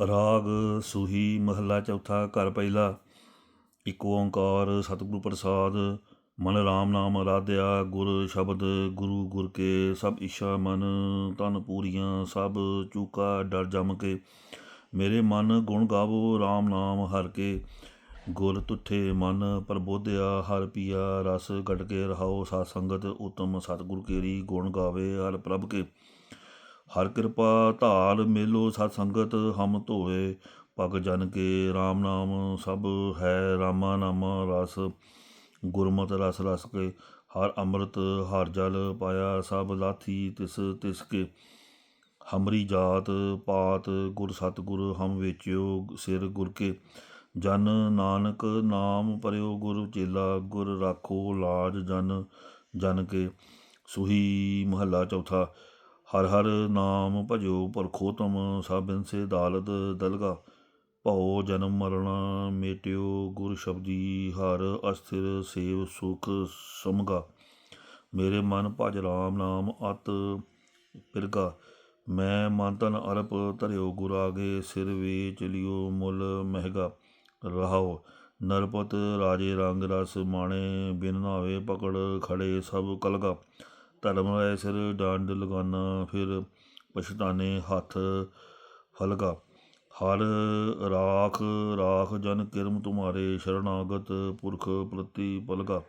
ਰਾਗ ਸੂਹੀ ਮਹੱਲਾ ਚੌਥਾ ਘਰ ਪਹਿਲਾ। ਇੱਕ ਓੰਕਾਰ ਸਤਿਗੁਰੂ ਪ੍ਰਸਾਦ, ਮਨ ਰਾਮ ਨਾਮ ਆਰਾਧਿਆ ਗੁਰ ਸ਼ਬਦ ਗੁਰੂ ਗੁਰ ਕੇ, ਸਭ ਇੱਛਾ ਮਨ ਤਨ ਪੂਰੀਆਂ, ਸਭ ਚੂਕਾ ਡਰ ਜਮ ਕੇ। ਮੇਰੇ ਮਨ ਗੁਣ ਗਾਵੋ, ਰਾਮ ਨਾਮ ਹਰ ਕੇ। ਗੁਰ ਤੁਠੇ ਮਨ ਪ੍ਰਬੋਧਿਆ, ਹਰ ਪੀਆ ਰਸ ਗਟ ਕੇ ਰਹਾਓ। ਸਾਧ ਸੰਗਤ ਉਤਮ ਸਤਿਗੁਰ ਕੇਰੀ ਗੁਣ ਗਾਵੇ ਹਰ ਪ੍ਰਭ ਕੇ। ਹਰ ਕਿਰਪਾ ਧਾਰ ਮੇਲੋ ਸਤ ਸੰਗਤ ਹਮ ਧੋਏ ਪਗ ਜਨ ਕੇ RAM ਨਾਮ ਸਭ ਹੈ ਰਾਮਾ ਨਾਮਾ ਰਸ, ਗੁਰਮਤਿ ਰਸ ਰਸ ਕੇ ਹਰ ਅੰਮ੍ਰਿਤ ਹਰ ਜਲ ਪਾਇਆ ਸਭ ਲਾਥੀ ਤਿਸ ਤਿਸ ਕੇ। ਹਮਰੀ ਜਾਤ ਪਾਤ ਗੁਰ ਸਤਿਗੁਰ ਹਮ ਵੇਚਿਓ ਸਿਰ ਗੁਰ ਕੇ। ਜਨ ਨਾਨਕ ਨਾਮ ਪਰਿਓ ਗੁਰ ਚੇਲਾ, ਗੁਰ ਰਾਖੋ ਲਾਜ ਜਨ ਜਨ ਕੇ। ਸੁਹੀ ਮਹੱਲਾ ਚੌਥਾ ਹਰ ਹਰ ਨਾਮ ਭਜੋ ਪਰਖੋਤਮ ਸਾਬਿਨ ਸੇ ਦਾਲਦ ਦਲਗਾ। ਭਉ ਜਨਮ ਮਰਨ ਮੇਟਿਓ ਗੁਰ ਸ਼ਬਦੀ ਹਰ ਅਸਥਿਰ ਸੇਵ ਸੁਖ ਸਮਗਾ। ਮੇਰੇ ਮਨ ਭਜ ਰਾਮ ਨਾਮ ਅਤ ਪਿਰਗਾ ਮੈਂ ਮਨ ਤਨ ਅਰਪ ਧਰਿਓ ਗੁਰ ਆਗੇ ਸਿਰ ਵੇ ਚਲਿਓ ਮੁੱਲ ਮਹਿਗਾ। ਰਹਾਓ ਨਰਪਤ ਰਾਜੇ ਰੰਗ ਰਸ ਮਾਣੇ ਬਿਨ ਨਾਵੇ ਪਕੜ ਖੜੇ ਸਭ ਕਲਗਾ। ਧਰਮ ਰਾਏ ਸਿਰ ਡਾਂਡ ਲਗਾਨਾ, ਫਿਰ ਪਛਤਾਨੇ ਹੱਥ ਫਲਗਾ ਹਰ ਰਾਖ ਰਾਖ ਜਨ ਕਿਰਮ ਤੁਮਾਰੇ ਸ਼ਰਨਾਗਤ ਪੁਰਖ ਪ੍ਰਤੀ ਪਲਗਾ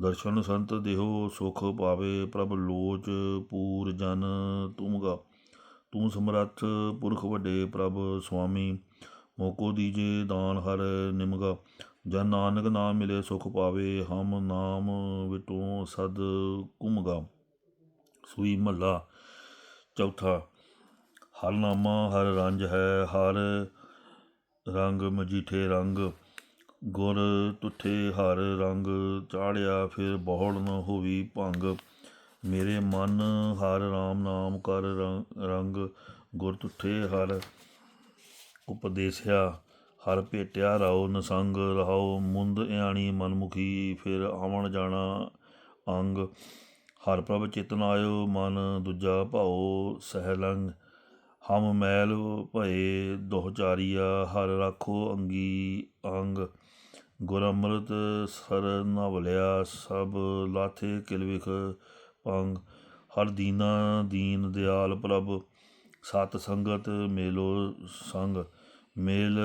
ਦਰਸ਼ਨ ਸੰਤ ਦੇਹੋ ਸੁਖ ਪਾਵੇ, ਪ੍ਰਭ ਲੋਚ ਪੂਰ ਜਨ ਤੁਮਗਾ। ਤੂੰ ਸਮਰੱਥ ਪੁਰਖ ਵੱਡੇ ਪ੍ਰਭ ਸੁਆਮੀ, ਮੋਕੋ ਦੀਜੇ ਦਾਨ ਹਰ ਨਿਮਗਾ। ਜਨ ਨਾਨਕ ਨਾਮ ਮਿਲੇ ਸੁਖ ਪਾਵੇ, ਹਮ ਨਾਮ ਵਿਟੋ ਸਦ ਕੁਮਗਾ ਸੂਈ ਮਹੱਲਾ ਚੌਥਾ ਹਰਨਾਮਾ ਹਰ ਰੰਜ ਹੈ, ਹਰ ਰੰਗ ਮਜੀਠੇ ਰੰਗ। ਗੁਰ ਤੁਠੇ ਹਰ ਰੰਗ ਚਾੜਿਆ, ਫਿਰ ਬਹੁੜ ਨ ਹੋਵੀ ਭੰਗ। ਮੇਰੇ ਮਨ ਹਰ RAM ਨਾਮ ਕਰ ਰੰਗ। ਗੁਰ ਤੁਠੇ ਹਰ ਉਪਦੇਸਿਆ ਹਰ ਭੇਟਿਆ ਰਾਉ ਨਸੰਗ ਰਹਾਉ, ਮੁੰਦ ਇਆਣੀ ਮਨਮੁਖੀ, ਫਿਰ ਆਵਣ ਜਾਣਾ ਅੰਗ। ਹਰ ਪ੍ਰਭ ਚਿਤਨ ਆਇਓ ਮਨ ਦੂਜਾ ਭਾਉ, ਸਹਿਲੰਗ। ਹਮ ਮੈਲ ਭਏ ਦੋਹਚਾਰੀਆ ਹਰ ਰਾਖੋ ਅੰਗੀ ਅੰਗ। ਗੁਰ ਅੰਮ੍ਰਿਤ ਸਰ ਨਵਲਿਆ, ਸਭ ਲਾਥੇ ਕਿਲਵਿਖ ਪੰਗ। ਹਰ ਦੀਨਾ ਦੀਨ ਦਿਆਲ ਪ੍ਰਭ, ਸਤ ਸੰਗਤ ਮੇਲੋ ਸੰਗ। ਮੇਲ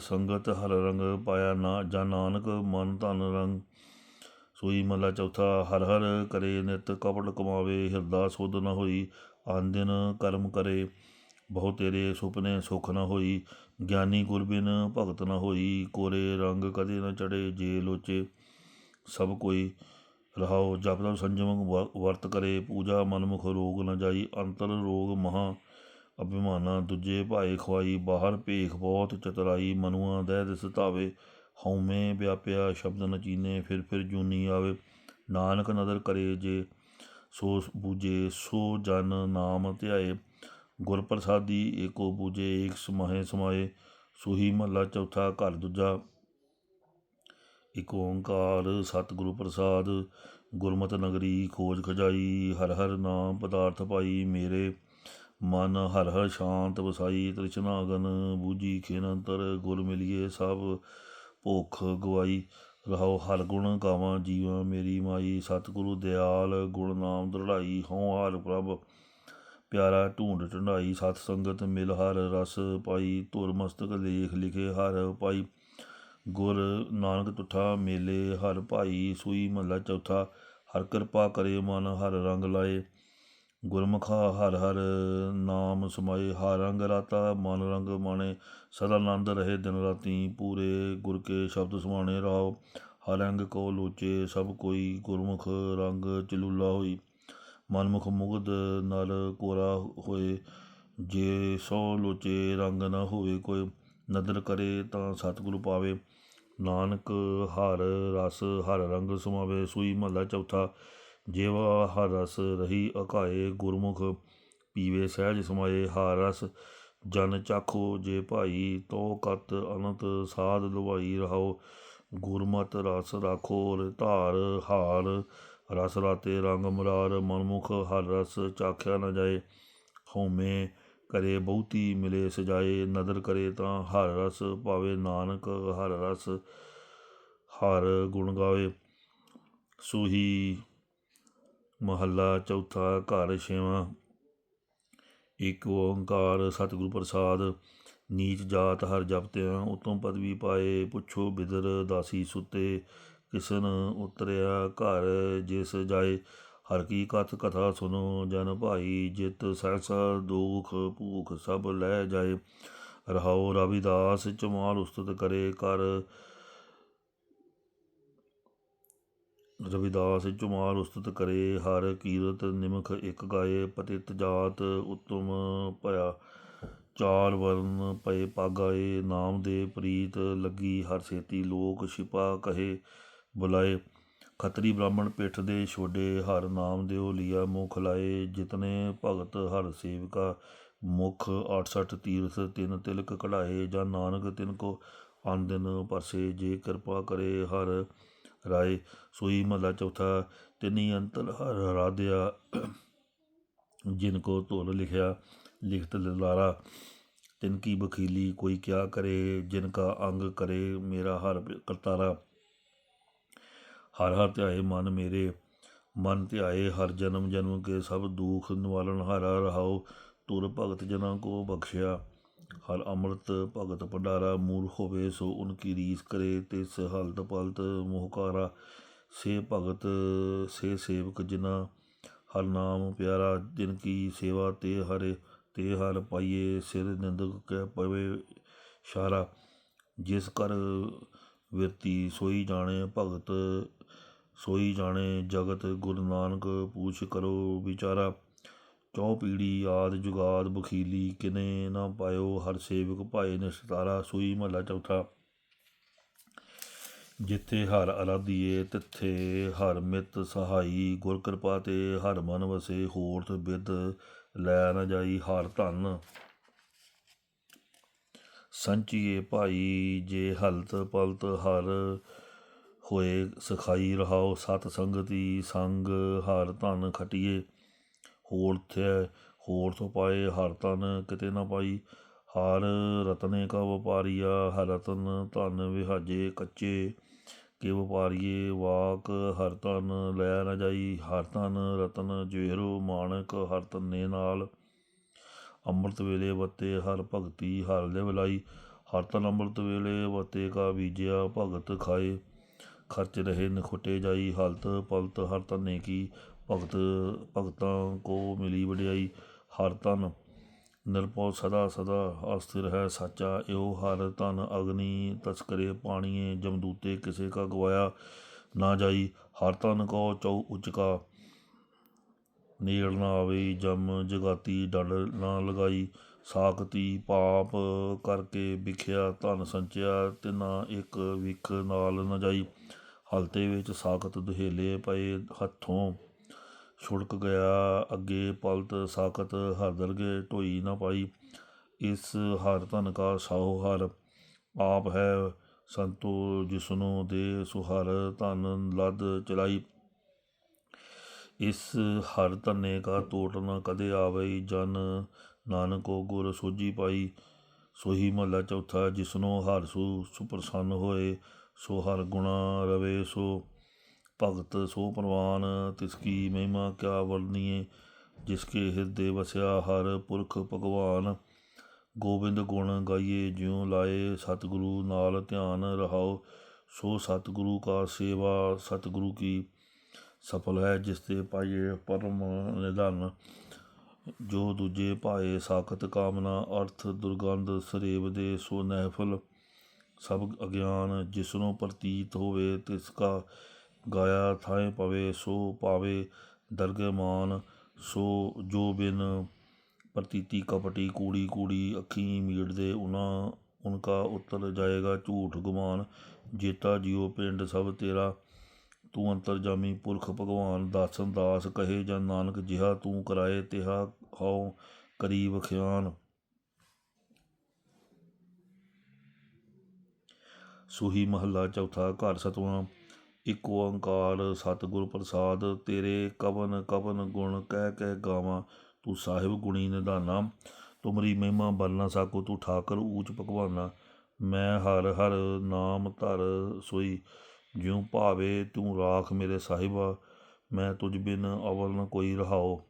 ਸੰਗਤ ਹਰ ਰੰਗ ਪਾਇਆ ਨਾ, ਜਾਂ ਨਾਨਕ ਮਨ ਧਨ ਰੰਗ। ਸੋਈ ਮਲਾ ਚੌਥਾ, ਹਰ ਹਰ ਕਰੇ ਨਿਤ ਕਪੜ ਕਮਾਵੇ, ਹਿਰਦਾ ਸੁਧ ਨ ਹੋਈ, ਆਨ ਦਿਨ ਕਰਮ ਕਰੇ। ਬਹੁ ਤੇਰੇ ਸੁਪਨੇ ਸੁਖ ਨ ਹੋਈ, ਗਿਆਨੀ ਗੁਰਬਿਨ ਭਗਤ ਨ ਹੋਈ। ਕੋਰੇ ਰੰਗ ਕਦੇ ਨ ਚੜੇ ਜੇ ਲੋਚੇ, ਸਭ ਕੋਈ ਰਹਾਓ ਜਪ ਤਪ ਸੰਜਮ ਵਰਤ ਕਰੇ, ਪੂਜਾ ਮਨਮੁਖ ਰੋਗ ਨ ਜਾਈ, ਅੰਤਰ ਰੋਗ ਮਹਾ ਅਭਿਮਾਨਾਂ, ਦੂਜੇ ਭਾਏ ਖੁਆਈ, ਬਾਹਰ ਭੇਖ ਬਹੁਤ ਚਤਰਾਈ, ਮਨੁਆ ਦਹਿ ਦਿਸ ਧਾਵੇ, ਹਉਮੈ ਵਿਆਪਿਆ ਸ਼ਬਦ ਨਚੀਨੇ ਫਿਰ ਫਿਰ ਜੂਨੀ ਆਵੇ, ਨਾਨਕ ਨਦਰ ਕਰੇ ਜੇ, ਸੋ ਬੂਜੇ ਸੋ ਜਨ ਨਾਮ ਧਿਆਏ ਗੁਰ ਪ੍ਰਸਾਦੀ ਏਕੋ ਬੂਜੇ ਏਕ ਸਮਾਹੇ ਸਮਾਏ, ਸੁਹੀ ਮਹੱਲਾ ਚੌਥਾ ਘਰ ਦੂਜਾ ਇਕ ਓੰਕਾਰ ਸਤਿਗੁਰੂ ਪ੍ਰਸਾਦ, ਗੁਰਮਤ ਨਗਰੀ ਖੋਜ ਖਜਾਈ, ਹਰ ਹਰ ਨਾਮ ਪਦਾਰਥ ਪਾਈ ਮੇਰੇ ਮਨ ਹਰ ਹਰ ਸ਼ਾਂਤ ਵਸਾਈ ਤ੍ਰਿਸ਼ਨਾ ਅਗਨ ਬੂਝੀ ਖੇਨ ਅੰਤਰ ਗੁਰ ਮਿਲਿਏ ਸਭ ਭੁੱਖ ਗਵਾਈ। ਰਹਾਉ ਹਰ ਗੁਣ ਗਾਵਾਂ ਜੀਵਾਂ ਮੇਰੀ ਮਾਈ। ਸਤਿਗੁਰੂ ਦਿਆਲ ਗੁਣ ਨਾਮ ਦ੍ਰਿੜਾਈ, ਹਉ ਹਾਲ ਪ੍ਰਭ ਪਿਆਰਾ ਢੂੰਡ ਢੰਡਾਈ। ਸਤ ਸੰਗਤ ਮਿਲ ਹਰ ਰਸ ਪਾਈ। ਧੁਰ ਮਸਤਕ ਲੇਖ ਲਿਖੇ ਹਰ ਪਾਈ। ਗੁਰ ਨਾਨਕ ਤੁਠਾ ਮੇਲੇ ਹਰ ਭਾਈ। ਸੂਈ ਮਹੱਲਾ ਚੌਥਾ, ਹਰ ਕਿਰਪਾ ਕਰੇ ਮਨ, ਹਰ ਰੰਗ ਲਾਏ। ਗੁਰਮੁਖਾ ਹਰ ਹਰ ਨਾਮ ਸਮਾਏ, ਹਰ ਰੰਗ ਰਾਤਾ ਮਨ ਰੰਗ ਮਾਣੇ। ਸਦਾ ਆਨੰਦ ਰਹੇ ਦਿਨ ਰਾਤੀ, ਪੂਰੇ ਗੁਰ ਕੇ ਸ਼ਬਦ ਸੁਹਾਣੇ ਰਾਓ। ਹਰ ਰੰਗ ਕੋ ਲੋਚੇ, ਸਭ ਕੋਈ ਗੁਰਮੁਖ ਰੰਗ ਚਲੂਲਾ ਹੋਈ। ਮਨਮੁਖ ਮੁਗਧ ਨਰ ਕੋਰਾ ਹੋਏ। ਜੇ ਸੋ ਲੋਚੇ ਰੰਗ ਨਾ ਹੋਵੇ ਕੋਈ, ਨਦਰ ਕਰੇ ਤਾਂ ਸਤਿਗੁਰੂ ਪਾਵੇ। ਨਾਨਕ ਹਰ ਰਸ, ਹਰ ਰੰਗ ਸਮਾਵੇ। ਸੂਈ ਮਹੱਲਾ ਚੌਥਾ ਜੇਵਾ ਹਰ ਰਸ ਰਹੀ ਅਕਾਏ ਗੁਰਮੁਖ, ਪੀਵੇ ਸਹਿਜ ਸਮਾਏ ਹਰ ਰਸ। ਜਨ ਚਾਖੋ ਜੇ ਭਾਈ ਤੋ ਕਤ ਅਨੰਤ ਸਾਧ ਲੁਭਾਈ ਰਹਾਓ ਗੁਰਮਤ ਰਸ ਰਾਖੋ ਧਾਰ ਹਾਰ। ਰਸ ਰਾਤੇ ਰੰਗ ਮਰਾਰ ਮਨਮੁਖ, ਹਰ ਰਸ ਚਾਖਿਆ ਨਾ ਜਾਏ। ਹਉਮੈ ਕਰੇ ਬਹੁਤੀ ਮਿਲੇ ਸਜਾਏ। ਨਦਰ ਕਰੇ ਤਾਂ ਹਰ ਰਸ ਭਾਵੇ ਨਾਨਕ, ਹਰ ਰਸ ਹਰ ਗੁਣ ਗਾਵੇ। ਸੂਹੀ ਮਹੱਲਾ ਚੌਥਾ ਘਰ ਛੇਵਾਂ। ਇੱਕ ਓੰਕਾਰ ਸਤਿਗੁਰੂ ਪ੍ਰਸਾਦ, ਨੀਚ ਜਾਤ ਹਰ ਜਪਤਿਆਂ, ਉਤੋਂ ਪਦਵੀ ਪਾਏ, ਪੁੱਛੋ ਬਿਦਰ ਦਾਸੀ ਸੁਤੇ, ਕਿਸਨ ਉਤਰਿਆ ਘਰ ਜਿਸ ਜਾਏ। ਹਰ ਕੀ ਕਥ ਕਥਾ ਸੁਨੋ, ਜਨ ਭਾਈ ਜਿਤ ਸਹਿਸਾ ਦੁਖ ਭੂਖ ਸਭ ਲੈ ਜਾਏ। ਰਹਾਉ ਰਵਿਦਾਸ, ਚਮਾਲ ਉਸਤਤ ਕਰੇ ਕਰ ਰਵਿਦਾਸ ਚੁਮਾਰ ਉਸਤਤ ਕਰੇ, ਹਰ ਕੀਰਤ ਨਿਮਖ ਇਕ ਗਾਏ, ਪਤਿਤ ਜਾਤ ਉਤਮ ਭਇਆ। ਚਾਰ ਵਰਨ ਪਏ ਪਾਗਾਏ, ਨਾਮ ਦੇ ਪ੍ਰੀਤ ਲੱਗੀ ਹਰ ਸੇਤੀ ਲੋਕ ਛਿਪਾ ਕਹੇ ਬੁਲਾਏ। ਖਤਰੀ ਬ੍ਰਾਹਮਣ ਪਿੱਠ ਦੇ ਛੋਡੇ, ਹਰ ਨਾਮ ਦਿਓ ਲਿਆ ਮੁਖ ਲਾਏ। ਜਿਤਨੇ ਭਗਤ ਹਰ ਸੇਵਕਾ, ਮੁਖ 68 ਤੀਰਥ ਤਿੰਨ ਤਿਲਕ ਕਢਾਏ। ਜਾਂ ਨਾਨਕ ਤਿਨ ਕੋ ਆਨੰਦਨ ਪਰਸੇ, ਜੇ ਕਿਰਪਾ ਕਰੇ ਹਰ ਰਾਏ ਸੋਈ ਮਹਲਾ ਚੌਥਾ, ਤਿਨੀ ਅੰਤਰ ਹਰ ਰਾਧਿਆ ਜਿਨ ਕੋ ਧੁਰ ਲਿਖਿਆ, ਲਿਖਤ ਲਾਰਾ ਤਿਨ ਕੀ ਬਖੀਲੀ ਕੋਈ ਕਿਆ ਕਰੇ, ਜਿਨ ਕਾ ਅੰਗ ਕਰੇ, ਮੇਰਾ ਹਰ ਕਰਤਾਰਾ। ਹਰ ਹਰ ਧਿਆਏ ਮਨ ਮੇਰੇ, ਮਨ ਧਿਆਏ ਹਰ ਜਨਮ ਜਨਮ ਕੇ ਸਭ ਦੁਖ ਨਿਵਾਰਨ ਹਾਰਾ ਰਹਾਓ ਤੁਰ ਭਗਤ ਜਨਾਂ ਕੋ ਬਖਸ਼ਿਆ। ਹਰ ਅੰਮ੍ਰਿਤ ਭਗਤ ਭੰਡਾਰਾ ਮੂਰ ਹੋਵੇ, ਸੋ ਉਨਕੀ ਰੀਸ ਕਰੇ ਤਿਸ ਹਲਤ ਪਲਤ ਮੋਹਕਾਰਾ। ਸੇ ਭਗਤ, ਸੇ ਸੇਵਕ ਜਿਨਾ ਹਰ ਨਾਮ ਪਿਆਰਾ, ਜਿਨ ਕੀ ਸੇਵਾ ਤੇ ਹਰੇ, ਤੇ ਹਰ ਪਾਈਏ ਸਿਰ ਨਿੰਦਕ ਕੈ ਪਵੇ ਸ਼ਾਰਾ। ਜਿਸ ਕਰ ਵਿਰਤੀ ਸੋਈ ਜਾਣੇ ਭਗਤ, ਸੋਈ ਜਾਣੇ ਜਗਤ ਗੁਰੂ ਨਾਨਕ, ਪੂਛ ਕਰੋ ਵਿਚਾਰਾ। ਚੌ ਪੀੜੀ, ਆਦ ਜੁਗਾਦ, ਬਖੀਲੀ, ਕਿਨੇ ਨਾ ਪਾਇਓ, ਹਰ ਸੇਵਕ ਭਾਏ ਨਿਸਤਾਰਾ, ਸੂਈ ਮਹਲਾ ਚੌਥਾ। ਜਿੱਥੇ ਹਰ ਅਰਾਧੀਏ, ਤਿੱਥੇ ਹਰ ਮਿਤ ਸਹਾਈ, ਗੁਰ ਕਿਰਪਾ ਤੇ ਹਰ ਮਨ ਵਸੇ ਹੋਰਤ ਬਿਦ ਲੈ ਨ ਜਾਈ ਹਰ ਧਨ। ਸੰਚੀਏ ਭਾਈ, ਜੇ ਹਲਤ ਪਲਤ ਹਰ ਹੋਏ, ਸਖਾਈ ਰਹਾਓ ਸਤ ਸੰਗਤੀ, ਸੰਗ ਹਰ ਧਨ ਖਟੀਏ। ਹੋਰ ਥੈ, ਹੋਰ ਤੋਂ ਪਾਏ ਹਰ ਤਨ ਕਿਤੇ ਨਾ ਪਾਈ। ਹਰ ਰਤਨੇ ਕਾ ਵਪਾਰੀਆ, ਹਰ ਰਤਨ ਧਨ ਵਿਹਾਜੇ ਕੱਚੇ। ਕੇ ਵਪਾਰੀਏ ਵਾਕ ਹਰ ਤਨ ਲੈ ਨਾ ਜਾਈ। ਹਰ ਤਨ ਰਤਨ ਜੇਹਰੋ ਮਾਣਕ, ਹਰ ਤਨੇ ਨਾਲ। ਅੰਮ੍ਰਿਤ ਵੇਲੇ ਵਤੇ ਹਰ ਭਗਤੀ, ਹਰ ਲਿਵ ਲਾਈ। ਹਰ ਤਨ ਅੰਮ੍ਰਿਤ ਵੇਲੇ ਵਤੇ ਕਾ ਬੀਜਿਆ ਭਗਤ ਖਾਏ। ਖਰਚ ਰਹੇ ਨਖੁੱਟੇ ਜਾਈ, ਹਲਤ ਪਲਤ ਹਰ ਤਨੇ ਕੀ। ਭਗਤ, ਭਗਤਾਂ ਕੋ ਮਿਲੀ ਵਡਿਆਈ ਹਰ ਤਨ ਨਿਰਭਉ ਸਦਾ ਸਦਾ ਅਸਥਿਰ ਹੈ ਸਾਚਾ, ਇਹੋ ਹਰ ਤਨ ਅਗਨੀ ਤਸਕਰੇ ਪਾਣੀਏ ਜਮਦੂਤੇ ਕਿਸੇ ਕਾ ਗਵਾਇਆ ਨਾ ਜਾਈ, ਹਰ ਤਨ ਕੋ ਚਉ ਉਚਕਾ। ਨੇੜ ਨਾ ਆਵੇ, ਜਮ ਜਗਾਤੀ ਡੰਡ ਨਾ ਲਗਾਈ। ਸਾਖਤੀ ਪਾਪ ਕਰਕੇ ਵਿਖਿਆ, ਧਨ ਸੰਚਿਆ, ਤਿਨਾ ਇੱਕ ਵਿਖ ਨਾਲ ਨਾ ਜਾਈ। ਹਲਤੇ ਵਿੱਚ ਸਾਖਤ ਦੁਹੇਲੇ ਪਏ ਹੱਥੋਂ। ਛੁੜਕ ਗਿਆ, ਅੱਗੇ ਪਲਤ ਸਾਕਤ ਹਰ ਦਰਗੇ ਢੋਈ ਨਾ ਪਾਈ। ਇਸ ਹਰ ਧਨ ਕਾ ਸਾਹੋ ਹਰ ਆਪ ਹੈ, ਸੰਤੋ ਜਿਸਨੂੰ ਦੇ ਸੁਹਰ ਧਨ ਲੱਦ ਚਲਾਈ। ਇਸ ਹਰ ਧਨੇ ਕਾ ਟੋਟ ਨਾ ਕਦੇ ਆਵੇ ਜਨ ਨਾਨਕੋ ਗੁਰ ਸੋਜੀ ਪਾਈ। ਸੋਹੀ ਮਹਲਾ ਚੌਥਾ, ਜਿਸਨੂੰ ਹਰ ਸੂ ਸੁਪਰਸੰਨ ਹੋਏ, ਸੋ ਹਰ ਗੁਣਾ ਰਵੇ ਸੋ। ਭਗਤ ਸੋ ਪ੍ਰਵਾਨ, ਤਿਸ ਕੀ ਮਹਿਮਾ ਕਿਆ ਵਰਨੀਏ ਜਿਸ ਕੇ ਹਿਰਦੇ ਵਸਿਆ ਹਰ ਪੁਰਖ ਭਗਵਾਨ। ਗੋਬਿੰਦ ਗੁਣ ਗਾਈਏ, ਜਿਉ ਲਾਏ ਸਤਿਗੁਰੂ ਨਾਲ ਧਿਆਨ ਰਹਾਓ, ਸੋ ਸਤਿਗੁਰੂ ਕਾ ਸੇਵਾ ਸਤਿਗੁਰੂ ਕੀ। ਸਫਲ ਹੈ ਜਿਸ ਤੇ ਪਾਈਏ ਪਰਮ ਨਿਧਾਨ, ਜੋ ਦੂਜੇ ਭਾਏ ਸਾਖਤ ਕਾਮਨਾ, ਅਰਥ ਦੁਰਗੰਧ ਸਰੇਵ ਦੇ ਸੋ ਨਹਿਫਲ। ਸਭ ਅਗਿਆਨ ਜਿਸਨੂੰ ਪ੍ਰਤੀਤ ਹੋਵੇ, ਤਿਸ ਕਾ ਗਾਇਆ ਥਾਏ ਪਵੇ, ਸੋ ਪਾਵੇ ਦਰਗਹਿ ਮਾਨ, ਸੋ ਜੋ ਬਿਨ ਪ੍ਰਤੀਤੀ ਕਪਟੀ ਕੂੜੀ ਕੂੜੀ ਅੱਖੀ ਮੀੜਦੇ ਉਨਾ ਉਨਕਾ ਉੱਤਰ ਜਾਏਗਾ ਝੂਠ ਗੁਮਾਨ। ਜੇਤਾ ਜਿਉ ਪਿੰਡ ਸਭ ਤੇਰਾ, ਤੂੰ ਅੰਤਰਜਾਮੀ ਪੁਰਖ ਭਗਵਾਨ। ਦਾਸਨ ਦਾਸ ਕਹੇ ਜਾਂ ਨਾਨਕ, ਜਿਹਾ ਤੂੰ ਕਰਾਏ ਤਿਹਾ ਹਉ ਕਰੀਬ ਖਿਆਨ। ਸੂਹੀ ਮਹੱਲਾ ਚੌਥਾ ਘਰ ਸਤਵਾਂ। ਇਕ ਓੰਕਾਰ, ਸਤਿਗੁਰ ਪ੍ਰਸਾਦ, ਤੇਰੇ ਕਵਨ ਕਵਨ ਗੁਣ ਕਹਿ ਕਹਿ ਗਾਵਾਂ, ਤੂੰ ਸਾਹਿਬ ਗੁਣੀ ਨਿਧਾਨਾ, ਤੁਮਰੀ ਮਹਿਮਾ ਬਲ ਨਾ ਸਾਕੋ ਤੂੰ ਠਾਕਰ ਊਚ ਭਗਵਾਨਾ, ਮੈਂ ਹਰ ਹਰ ਨਾਮ ਧਰ ਸੋਈ, ਜਿਉ ਭਾਵੇ ਤੂੰ ਰਾਖ ਮੇਰੇ ਸਾਹਿਬਾ, ਮੈਂ ਤੁਝ ਬਿਨ ਅਵਲ ਨ ਕੋਈ ਰਹਾਓ।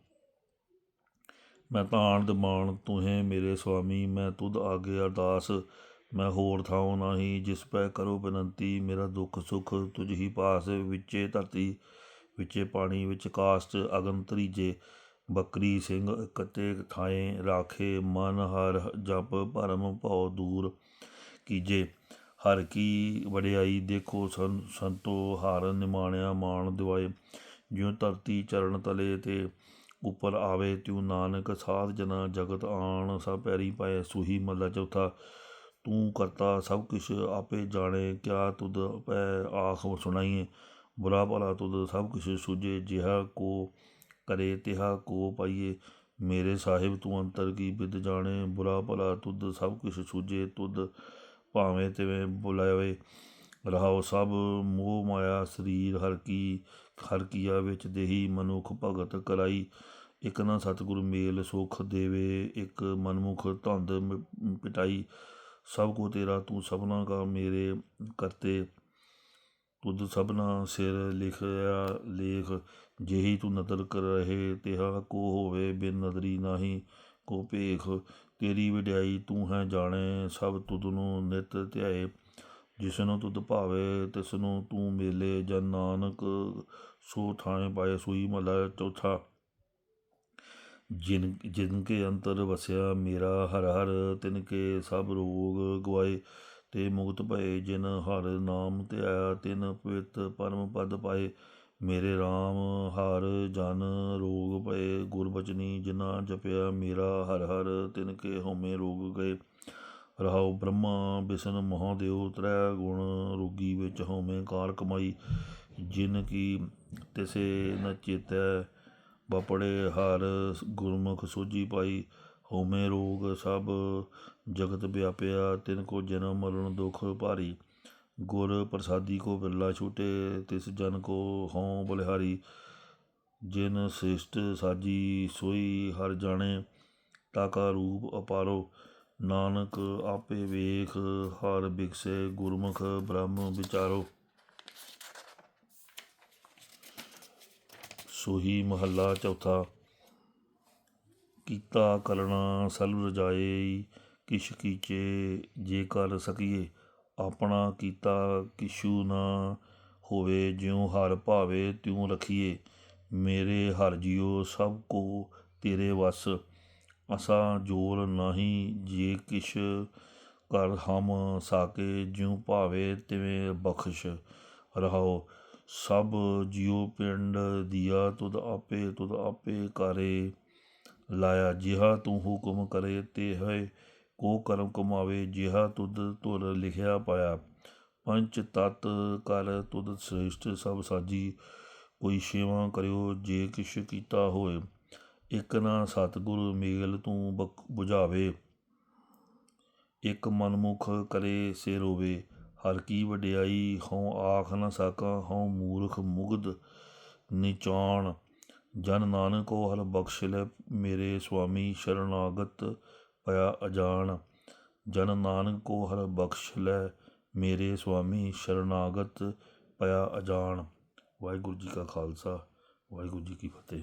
ਮੈਂ ਤਾਣ ਦਮਾਨ ਤੁਹੇ ਮੇਰੇ ਸੁਆਮੀ, ਮੈਂ ਤੁਧ ਆਗੇ ਅਰਦਾਸ ਮੈਂ ਹੋਰ ਥਾਉ ਨਾਹੀ, ਜਿਸ ਪੈ ਕਰੋ ਬੇਨੰਤੀ, ਮੇਰਾ ਦੁੱਖ ਸੁਖ ਤੁਝ ਹੀ ਪਾਸ ਵਿੱਚੇ ਧਰਤੀ ਵਿੱਚੇ ਪਾਣੀ ਵਿੱਚ ਕਾਸਟ ਅਗਨ ਤਰੀਜੇ ਬੱਕਰੀ ਸਿੰਘ ਇਕੱਤੇ ਥਾਏ ਰਾਖੇ, ਮਨ ਹਰ ਜਪ ਭਰਮ ਭਉ ਦੂਰ ਕੀਜੇ। ਹਰ ਕੀ ਵਡਿਆਈ ਦੇਖੋ ਸੰ, ਸੰਤੋ ਹਾਰ ਨਿਮਾਣਿਆ ਮਾਣ ਦਿਵਾਏ। ਜਿਉ ਧਰਤੀ ਚਰਨ ਤਲੇ ਤੇ ਉੱਪਰ ਆਵੇ, ਤਿਉ ਨਾਨਕ ਸਾਧ ਜਨਾ ਜਗਤ ਆਣ, ਸਭ ਪੈਰੀ ਪਾਏ, ਸੁਹੀ ਮੱਲਾ ਚੌਥਾ ਤੂੰ ਕਰਤਾ ਸਭ ਕੁਛ, ਆਪੇ ਜਾਣੇ ਕਿਆ ਤੁਧ ਪੈ ਆਖ ਸੁਣਾਈਏ। ਬੁਰਾ ਭਲਾ ਤੁਧ ਸਭ ਕੁਛ ਸੂਝੇ, ਜਿਹਾ ਕੋ ਕਰੇ ਤਿਹਾ ਕੋ ਪਾਈਏ। ਮੇਰੇ ਸਾਹਿਬ ਤੂੰ ਅੰਤਰ ਕੀ ਬਿਦ ਜਾਣੇ, ਬੁਰਾ ਭਲਾ ਤੁਧ ਸਭ ਕੁਛ ਸੂਝੇ, ਤੁਧ ਭਾਵੇਂ ਤਿਵੇਂ ਬੁਲਾਵੇ। ਰਹਾਉ ਸਭ ਮੋਹ ਮਾਇਆ, ਸਰੀਰ ਹਰ ਕੀ, ਹਰ ਕੀਆ ਵਿੱਚ ਦੇਹੀ ਮਨੁੱਖ ਭਗਤ ਕਰਾਈ। ਇਕ ਨਾ ਸਤਿਗੁਰ ਮੇਲ ਸੁਖ ਦੇਵੇ, ਇੱਕ ਮਨਮੁਖ ਧੰਦ ਮ- ਪਿਟਾਈ। ਸਭ ਕੋ ਤੇਰਾ ਤੂੰ ਸਭਨਾ ਕਾ ਮੇਰੇ ਕਰਤੇ। ਤੁਧ ਸਭਨਾ ਸਿਰ ਲਿਖਿਆ ਲੇਖ, ਜਿਹੀ ਤੂੰ ਨਦਰ ਕਰ ਰਹੇ ਤਿਹਾ, ਕੋ ਹੋਵੇ ਬਿਨ ਨਦਰੀ ਨਾਹੀ ਕੋ ਭੇਖ। ਤੇਰੀ ਵਡਿਆਈ ਤੂੰ ਹੈ ਜਾਣੇ, ਸਭ ਤੁਧ ਨੂੰ ਨਿਤ ਧਿਆਏ। ਜਿਸ ਨੂੰ ਤੁਧ ਭਾਵੇ ਤਿਸ ਨੂੰ ਤੂੰ ਮੇਲੇ। ਜਨ ਨਾਨਕ ਸੋ ਥਾਂ ਪਾਏ ਸੂਈ ਮਲਾ ਚੌਥਾ। ਜਿਨ ਜਿਨ ਕੇ ਅੰਤਰ ਵਸਿਆ, ਮੇਰਾ ਹਰ ਹਰ ਤਿਨ ਕੇ ਸਭ ਰੋਗ ਗਵਾਏ। ਤੇ ਮੁਕਤ ਭਏ ਜਿਨ ਹਰ ਨਾਮ ਧਿਆਇਆ ਤਿਨ ਪਵਿੱਤ ਪਰਮ ਪਦ ਪਾਏ। ਮੇਰੇ RAM ਹਰ ਜਨ ਰੋਗ ਭਏ, ਗੁਰਬਚਨੀ ਜਿਨਾ ਜਪਿਆ, ਮੇਰਾ ਹਰ ਹਰ ਤਿਨ ਕੇ ਹਉਮੈ ਰੋਗ ਗਏ। ਰਹਾਉ ਬ੍ਰਹਮਾ, ਬਿਸਨ ਮਹਾਦੇਵ ਤ੍ਰੈ ਗੁਣ ਰੋਗੀ ਵਿੱਚ ਹਉਮੈ ਕਾਰ ਕਮਾਈ। ਜਿਨ ਕੀ ਤਿਸੇ ਨ ਚੇਤੈ ਬਪੜੇ ਹਰ ਗੁਰਮੁਖ ਸੋਜੀ ਪਾਈ, ਹਉਮੈ ਰੋਗ ਸਭ ਜਗਤ ਵਿਆਪਿਆ, ਤਿਨ ਕੋ ਜਨਮ ਮਰਨ ਦੁਖ ਭਾਰੀ। ਗੁਰ ਪ੍ਰਸਾਦੀ ਕੋ ਬਿਰਲਾ ਛੂਟੇ, ਤਿਸ ਜਨ ਕੋ ਹਉ ਬਲਿਹਾਰੀ। ਜਿਨ ਸਿਸ਼ਟ ਸਾਜੀ ਸੋਈ, ਹਰ ਜਾਣੇ ਤਾਕਾ ਰੂਪ ਅਪਾਰੋ। ਨਾਨਕ ਆਪੇ ਵੇਖ, ਹਰ ਬਿਕਸੇ ਗੁਰਮੁਖ ਬ੍ਰਹਮ ਵਿਚਾਰੋ। ਸੋਹੀ ਮਹੱਲਾ ਚੌਥਾ। ਕੀਤਾ ਕਲਣਾ ਸਲੁ ਰਜਾਏ ਕਿਛ ਕੀਚੇ ਜੇ ਕਰ ਸਕੀਏ। ਆਪਣਾ ਕੀਤਾ ਕਿਛੂ ਨਾ ਹੋਵੇ, ਜਿਉ ਹਰ ਭਾਵੇ ਤਿਉ ਰਖੀਏ। ਮੇਰੇ ਹਰ ਜਿਉ ਸਭ ਕੋ ਤੇਰੇ ਵਸ। ਅਸਾ ਜੋਰ ਨਾਹੀ ਜੇ ਕਿਛ ਕਰ ਹਮ ਸਾਕੇ, ਜਿਉ ਭਾਵੇ ਤਿਵੇਂ ਬਖਸ਼ ਰਹਾਓ ਸਭ ਜਿਉ ਪਿੰਡ ਦੀਆ ਤੁਧ ਆਪੇ ਤੁਧ ਆਪੇ ਕਰੇ। ਲਾਇਆ ਜਿਹਾ ਤੂੰ ਹੁਕਮ ਕਰੇ ਤੇ ਹੈ ਕੋ ਕਰਮ ਕਮਾਵੇ ਜਿਹਾ ਤੁਧ ਧੁਰ ਲਿਖਿਆ ਪਾਇਆ। ਪੰਚ ਤਤ ਕਰ ਤੁਧ ਸ੍ਰੇਸ਼ਟ ਸਭ ਸਾਜੀ ਕੋਈ ਸੇਵਾ ਕਰਿਓ ਜੇ ਕਿਛ ਕੀਤਾ ਹੋਏ। ਇਕ ਨਾ ਸਤਿਗੁਰ ਮੇਲ ਤੂੰ ਬੁਝਾਵੇ। 부ਝਾਵੇ ਇਕ ਮਨਮੁਖ ਕਰੇ ਸੇ ਰੋਵੇ। ਹਰ ਕੀ ਵਡਿਆਈ, ਹਉ ਆਖ ਨ ਸਕਾ, ਹਉ ਮੂਰਖ ਮੁਗਧ ਨਿਚਾਣ। ਜਨ ਨਾਨਕੋ ਹਰ ਬਖਸ਼ ਲੈ, ਮੇਰੇ ਸੁਆਮੀ ਸ਼ਰਨਾਗਤ ਪਿਆ ਅਜਾਣ। ਜਨ ਨਾਨਕ ਕੋ ਹਰ ਬਖਸ਼ ਲੈ, ਮੇਰੇ ਸੁਆਮੀ ਸ਼ਰਨਾਗਤ ਪਿਆ ਅਜਾਣ। ਵਾਹਿਗੁਰੂ ਜੀ ਕਾ ਖਾਲਸਾ, ਵਾਹਿਗੁਰੂ ਜੀ ਕੀ ਫਤਿਹ।